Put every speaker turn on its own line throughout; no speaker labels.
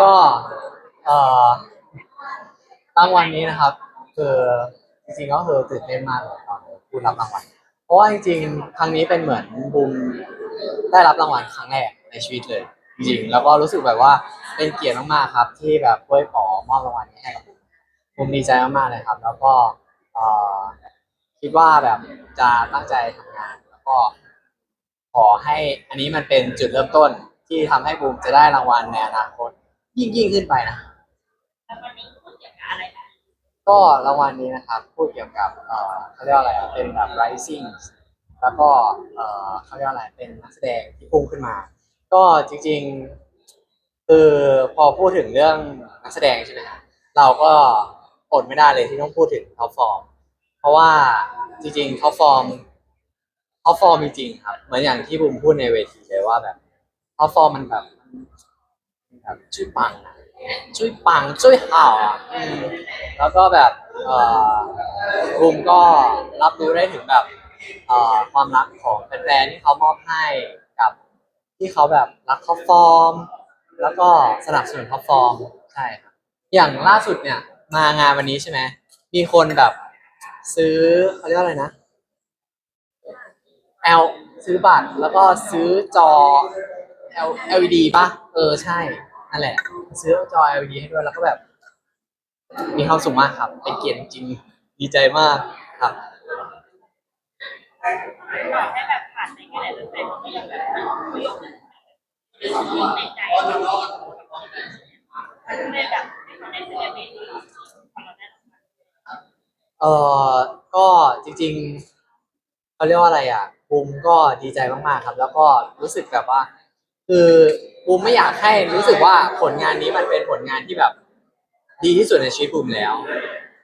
ก็เอ่อรางวัลนี้นะครับ คือจริงๆก็คือตื่นเต้นมากเลยตอนพูดรับรางวัลเพราะว่าจริงๆครั้งนี้เป็นเหมือนบูมได้รับรางวัลครั้งแรกในชีวิตเลย จริงๆแล้วก็รู้สึกแบบว่าเป็นเกียรติมากๆครับ ที่แบบช่วยขอมอบรางวัลนี้ให้กับบูมบูมดีใจมากๆเลยครับ แล้วก็เอ่อคิดว่าแบบจะตั้งใจทำงาน แล้วก็ขอให้อันนี้มันเป็นจุดเริ่มต้นที่ทำให้บูมจะได้รางวัลในอนาคต ยิ่งยิ่งขึ้นไปนะ
แล้ววันนี้พูดเกี่ยวกับอะไรนะ
ก็รางวัลนี้นะครับ พูดเกี่ยวกับเอ่อเขาเรียกว่าอะไรอะเป็นแบบ rising แล้วก็เอ่อเขาเรียกว่าอะไรเป็นนักแสดงที่พุ่งขึ้นมา ก็จริงๆคือพอพูดถึงเรื่องนักแสดงใช่ไหมฮะเราก็อดไม่ได้เลยที่ต้องพูดถึงท็อปฟอร์มเพราะว่าจริงๆท็อปฟอร์มท็อปฟอร์มจริงๆครับเหมือนอย่างที่บูมพูดในเวทีเลยว่าแบบท็อปฟอร์มมันแบบ แบบจุ้ยปังอะจุ้ยปังจุ้ยห่าวอะอืมแล้วก็แบบเอ่อบูมก็รับรู้ได้ถึงแบบเอ่อความรักของแฟนๆที่เขามอบให้กับ ที่เขาแบบรักท็อฟอร์ม แล้วก็สนับสนุนท็อฟอร์มใช่ครับอย่างล่าสุดเนี่ย มางานวันนี้ใช่ไหมมีคนแบบ ซื้อเขาเรียกว่าอะไรนะ L ซื้อบัตรแล้วก็ซื้อจอ L LED ป่ะ เออใช่ นั่นแหละ ซื้อจอ LED ให้ด้วยแล้วก็แบบ มีความสุขมากครับ เป็นเกียรติจริงดีใจมากครับ
อยากให้แบบผ่านในแง่ไหนเลยเขาก็ยังแบบคุยในใจเราเลยแบบให้เขาได้เซเลบรตเราได้รางวัล
เออก็จริงๆเขาเรียกว่าอะไรอะบูมก็ดีใจมากๆครับ แล้วก็รู้สึกแบบว่า คือ บูมไม่อยากให้รู้สึกว่าผลงานนี้มันเป็นผลงานที่แบบ ดีที่สุดในชีวิตบูมแล้ว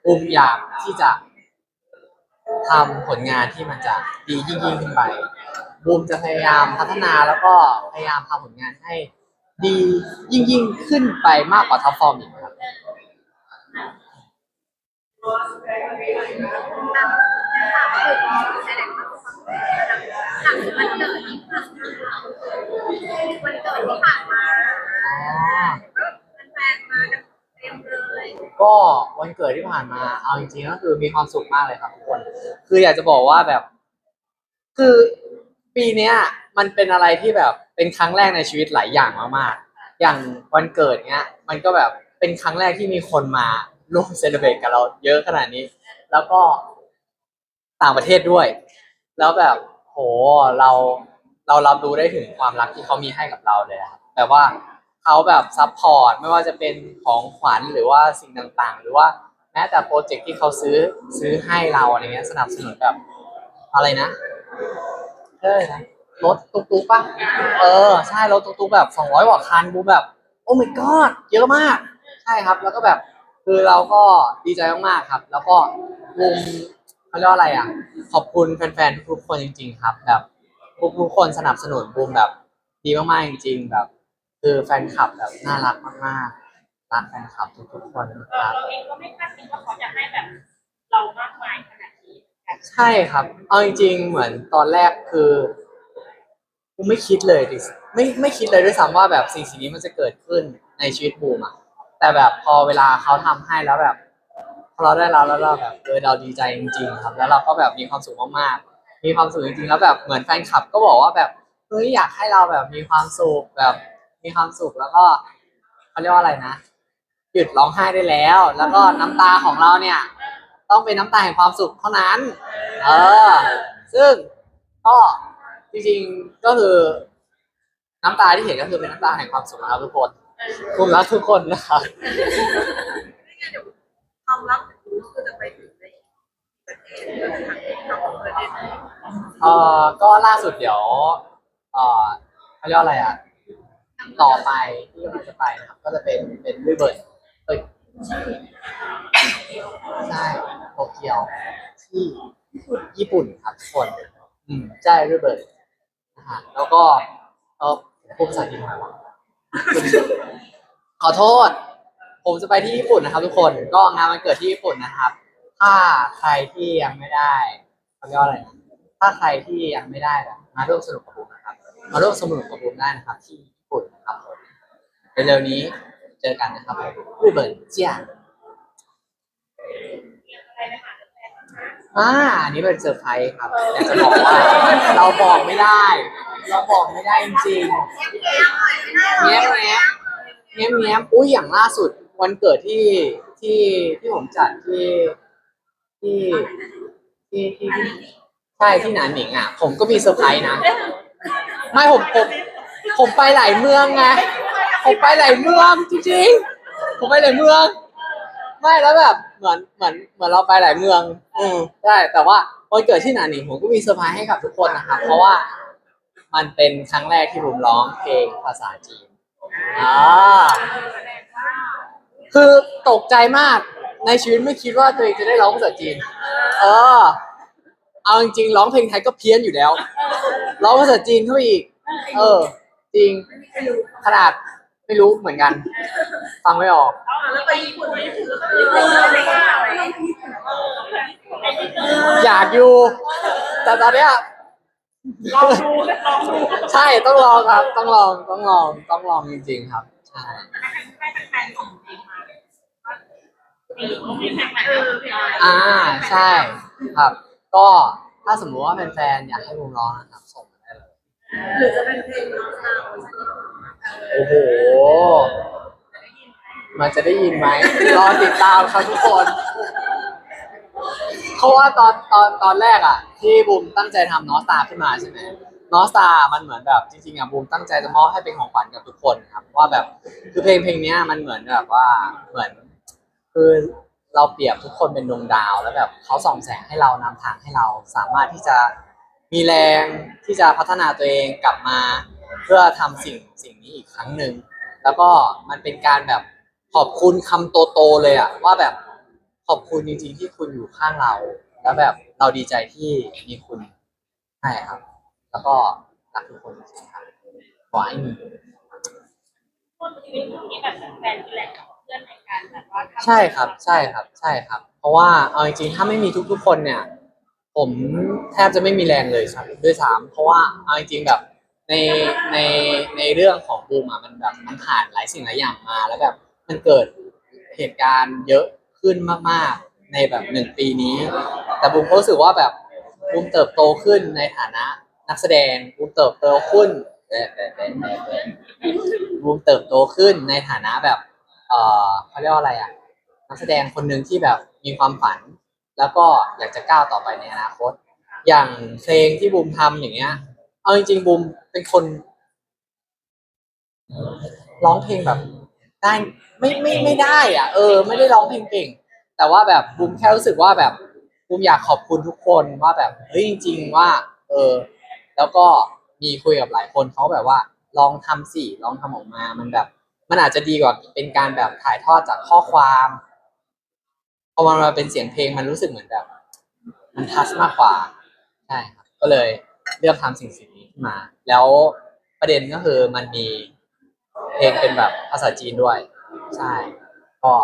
บูมอยากที่จะทำผลงานที่มันจะดียิ่งยิ่งขึ้นไปบูมจะพยายามพัฒนาแล้วก็พยายามทำผลงานให้ ดียิ่งยิ่งขึ้นไปมากกว่าท็อปฟอร์มอีกครับ
หลังวันเกิดที่ วันเกิดที่ผ่านมา เอา
จริงๆก็คือมีความสุขมากเลยครับทุกคน คืออยากจะบอกว่าแบบ คือปีเนี้ย มันเป็นอะไรที่แบบเป็นครั้งแรกในชีวิตหลายอย่างมากๆ อย่างวันเกิดเนี้ย มันก็แบบเป็นครั้งแรกที่มีคนมาร่วมเซเลบรตกับเราเยอะขนาดนี้ แล้วก็ต่างประเทศด้วย แล้วแบบโหเราเรารับรู้ได้ถึงความรักที่เขามีให้กับเราเลยอะครับแต่ว่า เขาแบบซัพพอร์ตไม่ว่าจะเป็นของขวัญหรือว่าสิ่งต่างๆ หรือว่าแม้แต่โปรเจกต์ที่เขาซื้อซื้อให้เราอะไรเงี้ยสนับสนุนแบบอะไรนะเฮ้ยนะรถตุ๊กๆป่ะเออใช่รถตุ๊กๆแบบสองร้อยกว่าคันบูแบบ โอ้ my god เยอะมาก ใช่ครับ แล้วก็แบบคือเราก็ดีใจมากๆครับ แล้วก็วงเขาเรียกอะไรอะ ขอบคุณแฟนๆทุกคนจริง ๆ ครับ แบบทุกๆคนสนับสนุนบูมแบบ ดีมากๆจริง ๆ แบบ คือแฟนคลับแบบน่ารักมากๆรักแฟนคลับทุกๆคน
เอ
ค
อ
รับ
เราเองก็ไม่คาดคิดว่าเขาจะให้แบบเรามากมายขนาดนี้
ใช่ครับ เอาจริงๆ เหมือนตอนแรกคือบูมไม่คิดเลยดิไม่ไม่คิดเลยด้วยซ้ำว่าแบบสิ่งสิ่งนี้มันจะเกิดขึ้นในชีวิตบูมอะแต่แบบพอเวลาเขาทำให้แล้วแบบพอเราได้รับแล้วเราแบบเออเราดีใจจริง ๆ ครับ แล้วเราก็แบบมีความสุขมากๆ มีความสุขจริงๆ แล้วแบบเหมือนแฟนคลับก็บอกว่าแบบเฮ้ยอยากให้เราแบบมีความสุขแบบ มีความสุขแล้วก็เขาเรียกว่าอะไรนะหยุดร้องไห้ได้แล้ว แล้วก็น้ำตาของเราเนี่ย ต้องเป็นน้ำตาแห่งความสุขเท่านั้น เออ ซึ่งก็จริงๆก็คือน้ำตาที่เห็นก็คือเป็นน้ำตาแห่งความสุขนะครับทุกคนผมรักทุกคนนะครับ
นี่ไงเดี๋ยวความรักของคุณคือจะไปถึงในประเทศเพื่อจะทำทำประเทศไหน
เอ่อก็ล่าสุดเดี๋ยว เอ่อเขาเรียกว่าอะไรอะ ต่อไปที่กำลังจะไปนะครับ ก็จะเป็นเป็นริเบิร์ดเอ้ยใช่โตเกียวที่ญี่ปุ่นครับทุกคนอืมใช่ริเบิร์ดนะฮะแล้วก็เออพูดภาษาอังกฤษทำไมวะขอโทษ ผมจะไปที่ญี่ปุ่นนะครับ ทุกคนก็งานวันเกิดที่ญี่ปุ่นนะครับ ถ้าใครที่ยังไม่ได้เขาเรียกว่าอะไรนะถ้าใครที่ยังไม่ได้แบบมาร่วมสนุกกับผมนะครับ มาร่วมสนุกกับผมได้นะครับที่ญี่ปุ่นนะครับผม เร็วๆนี้เจอกันนะครับรูเบิร์ตเจียน
อะไรนะคะแฟน
อ่าอันนี้เป็นเซอร์ไพรส์ครับอยากจะบอกว่า เราบอกไม่ได้ เราบอกไม่ได้จริงๆ
แง้มหน่อยม่ได้หรอ
แง้มแง้มแง้มแง้มอุ้ยอย่างล่าสุดวันเกิดที่ที่ที่ผมจัดที่ที่ที่ที่ที่ใช่ที่หนานหนิงอะ ผมก็มีเซอร์ไพรส์นะ ไม่ผมผมผมไปหลายเมืองไง ผมไปหลายเมืองจริงๆ ผมไปหลายเมือง ไม่แล้วแบบเหมือนเหมือนเหมือนเราไปหลายเมือง อืมใช่แต่ว่าวันเกิดที่หนานหนิงผมก็มีเซอร์ไพรส์ให้กับทุกคนนะครับเพราะว่า มันเป็นครั้งแรกที่ผมร้องเพลงภาษาจีนอ่าคือตกใจมากในชีวิตไม่คิดว่าตัวเองจะได้ร้องภาษาจีน เออ เอาจริงๆร้องเพลงไทยก็เพี้ยนอยู่แล้ว ร้องภาษาจีนเข้าไปอีก เออ จริงขนาด ไม่รู้เหมือนกัน ฟังไม่ออก
อะแล้วไปญี่ปุ่นไปญี่ปุ่นแล้วก็เรื่ออะไรบ้างอะไรญี่ปุ่น
ไอ้ที่เจอ
อยากอยู่ แต่ตอนเนี้ย
ลองดูลองดู
ใช่ต้องลองครับ ต้องลองต้องลองต้องลองจริงๆครับ ใช่
ให้แฟนๆส่งเพลงมามีมีเพลงใหม่
เอ
เอ
อ
อ
เพลงอะไร
อ่าใช่ครับ ก็ถ้าสมมติว่าแฟนๆอยากให้วงร้องนะครับส่งมาได้เลย
หรือจะเป็นเพลงน้องสาวเวอร์ชันญี่ปุ่น
โอ้โห มันจะได้ยินไหมรอติดตามครับทุกคนเพราะว่าตอนตอนตอนแรกอะ ที่บูมตั้งใจทำนอสตาขึ้นมาใช่ไหมนอสตามันเหมือนแบบจริงๆอะบูมตั้งใจจะมอบให้เป็นของขวัญกับทุกคนครับว่าแบบคือเพลงเพลงเนี้ยมันเหมือนแบบว่าเหมือน คือเราเปรียบทุกคนเป็นดวงดาวแล้วแบบเขาส่องแสงให้เรานำทางให้เราสามารถที่จะมีแรงที่จะพัฒนาตัวเองกลับมา เพื่อทำสิ่งสิ่งนี้อีกครั้งหนึ่งแล้วก็มันเป็นการแบบ ขอบคุณคำโตๆเลยอะว่าแบบขอบคุณจริงๆที่คุณอยู่ข้างเรา แล้วแบบเราดีใจที่มีคุณใช่ครับ แล้วก็รักทุกคนจริงๆครับขอให้มี
พูดชีวิตนี้แบบแฟนๆแหละเพื่อนในการแบบว่าทำ
ใช่ครับใช่ครับใช่ครับ เพราะว่าเอาจริงๆถ้าไม่มีทุกๆคนเนี่ย ผมแทบจะไม่มีแรงเลยครับด้วยซ้ำเพราะว่าเอาจริงๆแบบในในในเรื่องของบูมอะมันแบบมันผ่านหลายสิ่งหลายอย่างมาแล้วแบบ มันเกิดเหตุการณ์เยอะขึ้นมากๆในแบบหนึ่งปีนี้ แต่บูมก็รู้สึกว่าแบบบูมเติบโตขึ้นในฐานะนักแสดงบูมเติบโตขึ้นบูมเติบโตขึ้นในฐานะแบบ เอ่อเขาเรียกว่าอะไรอะนักแสดงคนหนึ่งที่แบบมีความฝัน แล้วก็อยากจะก้าวต่อไปในอนาคต อย่างเพลงที่บูมทำอย่างเงี้ย เอาจริงๆบูมเป็นคนร้องเพลงแบบ ได้ไม่ไม่ไม่ได้อะเออ ไม่ได้ร้องเพลงเก่ง แต่ว่าแบบบูมแค่รู้สึกว่าแบบบูมอยากขอบคุณทุกคนว่าแบบเฮ้ยจริง ๆ ว่า เออ แล้วก็มีคุยกับหลายคนเขาแบบว่า ลองทำสิลองทำออกมามันแบบ มันอาจจะดีกว่าเป็นการแบบถ่ายทอดจากข้อความพอมันมาเป็นเสียงเพลงมันรู้สึกเหมือนแบบ มันทัชมากกว่าใช่ครับก็เลยเลือกทำสิ่งสิ่งนี้ขึ้นมา แล้วประเด็นก็คือมันมี เพลงเป็นแบบภาษาจีนด้วย ใช่ก็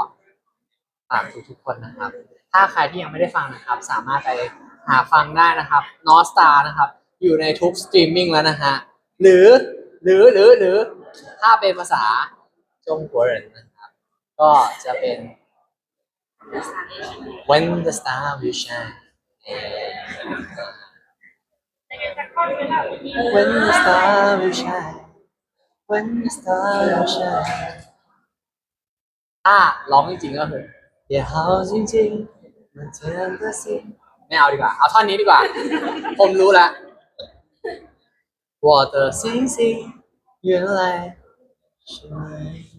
ฝากทุกทุกคนนะครับ ถ้าใครที่ยังไม่ได้ฟังนะครับ สามารถไปหาฟังได้นะครับ n o s t a r นะครับ อยู่ในทุกสตรีมมิ่งแล้วนะฮะหรือหรือหรือหรือถ้าเป็นภาษาจงกัวเหรินนะครับ ก็จะเป็น when the star will shine when the star will shine when the star will shine ถ้าร้องจริงๆก็คืออย่า好จริงๆมันเธอก็สิไม่เอาดีกว่า เอาท่อนนี้ดีกว่า ผมรู้แล้ว我的星星原来是你